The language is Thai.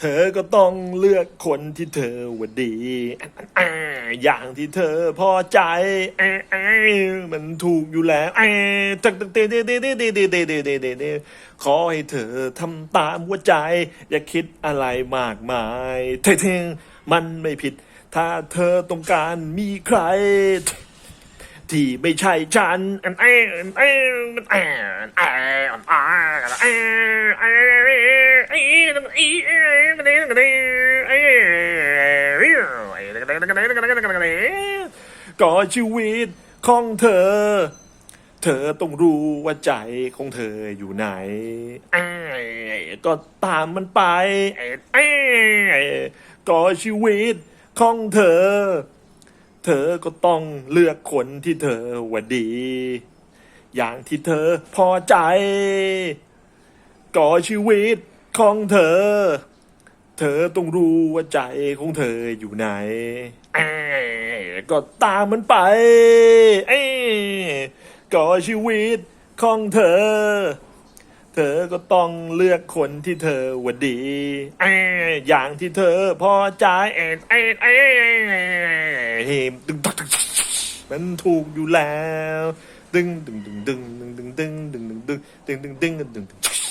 เธอก็ต้องเลือกคนที่เธอว่าดีอย่างที่เธอพอใจมันถูกอยู่แล้วตึกตึกเตเตเตเตเตเตเตเตเตเตขอให้เธอทำตามหัวใจ อย่าคิดอะไรมากมายเท่ๆมันไม่ผิด ถ้าเธอต้องการมีใคร ที่ไม่ใช่ฉันอันเอ้อันเอ้อันเอ้อันเอ้อันเอ้ ก็ชีวิตของเธอ เธอต้องรู้ว่าใจของเธออยู่ไหนก็ตามมันไปเอ้ยก็ชีวิตของเธอ เธอก็ต้องเลือกคนที่เธอว่าดี อย่างที่เธอพอใจก่อชีวิต ของเธอ เธอต้องรู้ว่าใจของเธออยู่ไหนก็ตามมันไปเอก่อชีวิตของเธอ เธอก็ต้องเลือกคนที่เธอว่าดี อยอย่างที่เธอพอใจเอ็ดเอ็ดเอ็ดเฮมตึงตักตึงมันถูกอยู่แล้ว ดึงดึงดึงดึงดึงดึงดึงดึงดึงดึงดึงดึงดึงดึง